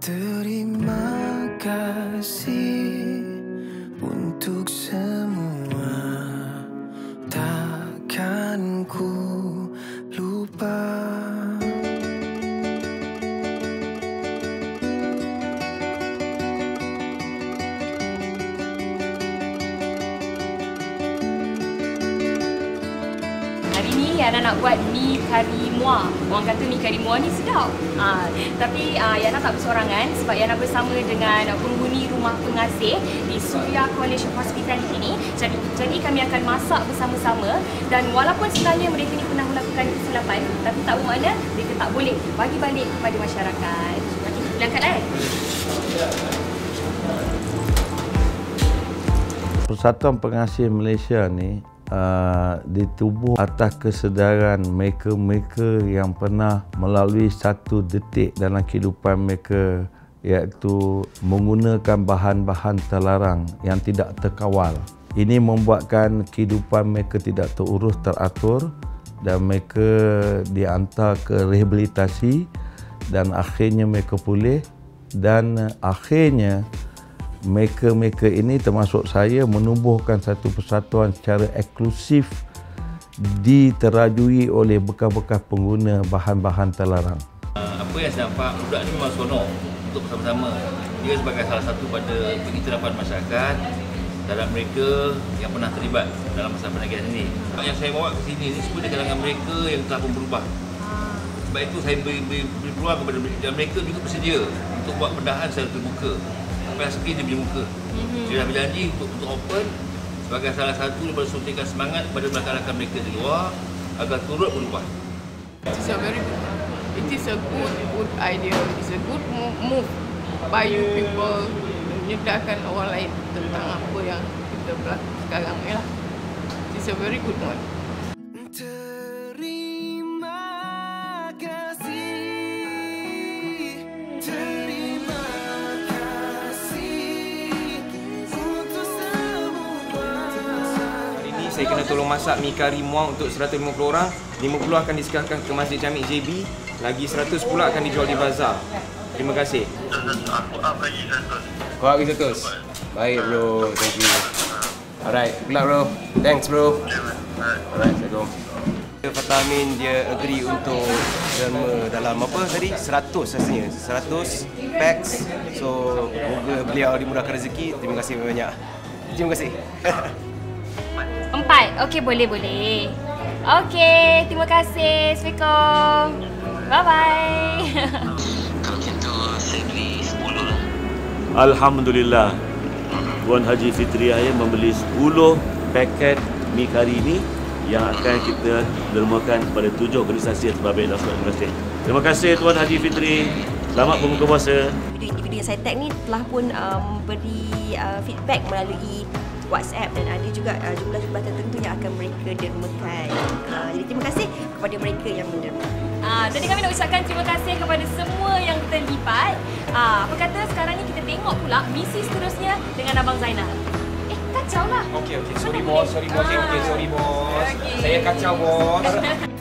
Terima kasih Yana nak buat mi kari muar. Orang kata mi kari muar ni sedap. Ha, tapi uh, Yana tak bersorangan sebab Yana bersama dengan penghuni rumah pengasih di Surya Coalition Hospital ini. Jadi, jadi kami akan masak bersama-sama dan walaupun sebenarnya mereka ni pernah melakukan kesilapan tapi tak bermakna mereka tak boleh bagi balik kepada masyarakat. Okey, kita angkat eh. Persatuan Pengasih Malaysia ni uh, ditubuh atas kesedaran mereka-mereka yang pernah melalui satu detik dalam kehidupan mereka iaitu menggunakan bahan-bahan terlarang yang tidak terkawal. Ini membuatkan kehidupan mereka tidak terurus teratur dan mereka dihantar ke rehabilitasi dan akhirnya mereka pulih dan akhirnya mereka-mereka ini termasuk saya menubuhkan satu persatuan secara eksklusif diterajui oleh bekas-bekas pengguna bahan-bahan terlarang. Uh, apa yang saya nampak budak ni memang seronok untuk bersama-sama. Dia sebagai salah satu pada pengiktirafan masyarakat dalam mereka yang pernah terlibat dalam masa penagihan ini. Yang saya bawa ke sini ni semua di kalangan mereka yang telah pun berubah. Sebab itu saya beri, beri, beri peluang kepada mereka dan mereka juga bersedia untuk buat pendahan secara terbuka. Sampai sekali dia punya muka. Dia dah berjanji untuk, untuk open sebagai salah satu daripada suntikan semangat kepada rakan-rakan mereka di luar agar turut berubah. It's a very good. It is a good good idea. It's a good mo- move by you people menyedarkan orang lain tentang apa yang kita berlaku sekarang ni lah. It's a very good one. Saya kena tolong masak mi kari muang untuk 150 orang. 50 akan disekarkan ke Masjid Jamik JB. Lagi 100 pula akan dijual di bazar. Terima kasih. Kau habis 100? Baik bro, thank you. Alright, good luck bro. Thanks bro. Alright, Assalamualaikum. Fatah Amin dia agree untuk derma dalam apa tadi? 100 rasanya. 100 packs. So, moga beliau dimurahkan rezeki. Terima kasih banyak. Terima kasih. Okey, boleh, boleh. Okey, terima kasih. Assalamualaikum. Bye-bye. Kalau gitu saya beli 10 lah. Alhamdulillah Puan Haji Fitriah ya membeli 10 paket mi kari ini yang akan kita dermakan kepada tujuh organisasi yang terbabit dalam Terima kasih. Terima kasih Tuan Haji Fitri. Selamat berbuka puasa. Individu yang saya tag ni telah pun um, beri uh, feedback melalui WhatsApp dan ada juga uh, jumlah-jumlah tertentu yang akan mereka dermakan. Uh, jadi terima kasih kepada mereka yang menderma. Ah, jadi kami nak ucapkan terima kasih kepada semua yang terlibat. Ah, apa kata sekarang ni kita tengok pula misi seterusnya dengan Abang Zainal. Eh, kacau lah. Okey okey, sorry bos, sorry bos, okey okey, sorry bos. Okey. Saya kacau bos.